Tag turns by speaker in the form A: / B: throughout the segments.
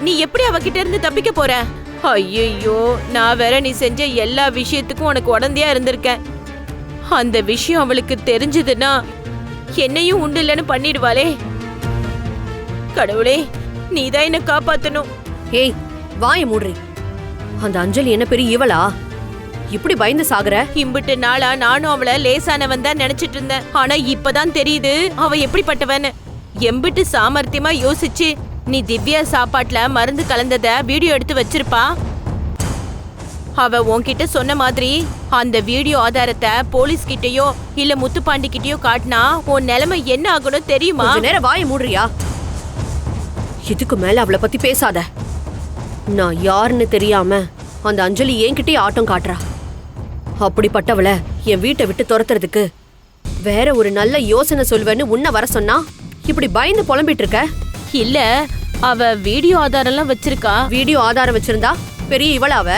A: நீ எப்படி அவகிட்ட இருந்து தப்பிக்க போற? ஐயோ நான் வேற நீ செஞ்ச எல்லா விஷயத்துக்கும் உனக்கு உடந்தையா இருந்திருக்கேன். அந்த விஷயம் அவளுக்கு தெரிஞ்சதுன்னா என்னையும் உண்டு இல்லைன்னு பண்ணிடுவாளே. கடவுளே நீதான் என்ன காப்பாத்தணும்.
B: ஏய் வாய மூடுறி. அந்த அஞ்சலி என்ன பெரிய இவளா? இப்படி பயந்து சாகுற?
A: இம்பிட்டு நாளா நானும் அவளை லேசானவன் தான் நினைச்சிட்டு இருந்தேன். ஆனா இப்பதான் தெரியுது அவ எப்படிப்பட்டவன்னு. எம்பிட்டு சாமர்த்தியமா யோசிச்சு நீ திவ்யா சாப்பாட்டுல மருந்து கலந்தத வீடியோ எடுத்து வச்சிருப்பா? அவ உன்கிட்ட சொன்ன மாதிரி அந்த வீடியோ ஆதாரத்தை போலீஸ் கிட்டயோ இல்ல முத்துப்பாண்டி கிட்டயோ காட்டினா உன் நிலைமை என்ன ஆகணும் தெரியுமா?
B: நேரம் வாய மூடுறியா? இதுக்கு மேல அவளை பத்தி பேசாத. நான் யாருன்னு தெரியாம அந்த அஞ்சலி என்கிட்டயே ஆட்டம் காட்டுறா. அப்படிப்பட்டவளை என் வீட்டை விட்டு துரத்துறதுக்கு வேற ஒரு நல்ல யோசனை சொல்வேன்னு உன்னை வர சொன்னா இப்படி பயந்து புலம்பிட்டு இருக்க?
A: இல்ல அவ வீடியோ ஆதாரம்லாம் வச்சிருக்கா.
B: வீடியோ ஆதாரம் வச்சிருந்தா பெரிய இவள அவ?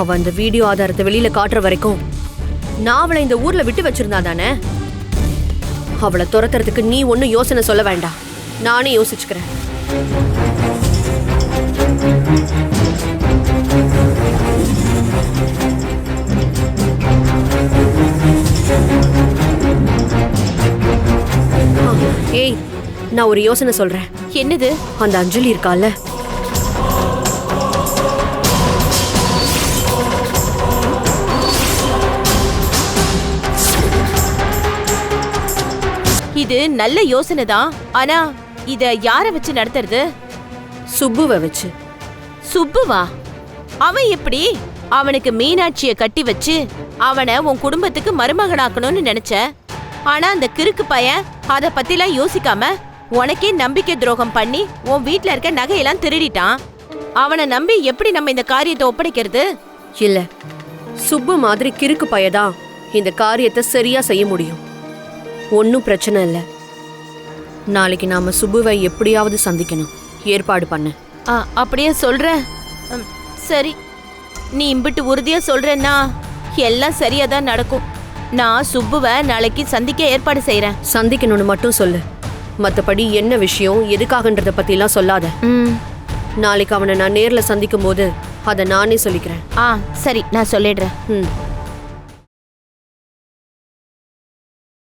B: அவ அந்த வீடியோ ஆதாரத்தை வெளியில காட்டுற வரைக்கும் நான் அவளை இந்த ஊர்ல விட்டு வச்சிருந்தா தானே? அவளை துரத்துறதுக்கு நீ ஒன்னும் யோசனை சொல்ல வேண்டாம். நானே யோசிச்சுக்கிறேன். ஏய் நான் ஒரு யோசனை சொல்றேன்.
A: என்னது?
B: அந்த அஞ்சலி இருக்கால
A: இது நல்ல யோசனை தான். ஆனா இத யார வச்சு நடத்துறது?
B: சுப்புவை வச்சு.
A: சுப்புவா? அவன் எப்படி? அவனுக்கு மீனாட்சிய கட்டி வச்சு அவனை உன் குடும்பத்துக்கு மருமகனாக்கணும்னு நினைச்ச. ஆனா அந்த கிறுக்கு பையன் அத பத்திலாம் யோசிக்காம உனக்கே நம்பிக்கை துரோகம் பண்ணி உன் வீட்ல இருக்க நகையெல்லாம் திருடிட்டான். அவனை நம்பி எப்படி நம்ம இந்த காரியத்தை ஒப்படைக்கிறது?
B: இல்ல. சுப்பு மாதிரி கிறுக்கு பையதான் இந்த காரியத்தை சரியா செய்ய முடியும். ஒன்றும் பிரச்சனை இல்லை. நாளைக்கு நாம சுப்புவை எப்படியாவது சந்திக்கணும். ஏற்பாடு பண்ணு.
A: ஆ, அப்படியே சொல்ற ம், சரி. நீ இம்பிட்டு உறுதியா சொல்றேன்னா எல்லாம் சரியா தான் நடக்கும். நான் சுப்புவை நாளைக்கு சந்திக்க ஏற்பாடு செய்றேன்.
B: சந்திக்கணும்னு மட்டும் சொல்லு. மத்தபடி என்ன விஷயம் எதுக்காகன்றத பத்திலாம் சொல்லாத.
A: ம்.
B: நாளைக்கு அவனை நான் நேர்ல சந்திக்கும் போது அதை நானே சொல்லிக்கிறேன்.
A: ஆ சரி நான் சொல்லிடுறேன்.
B: ம்.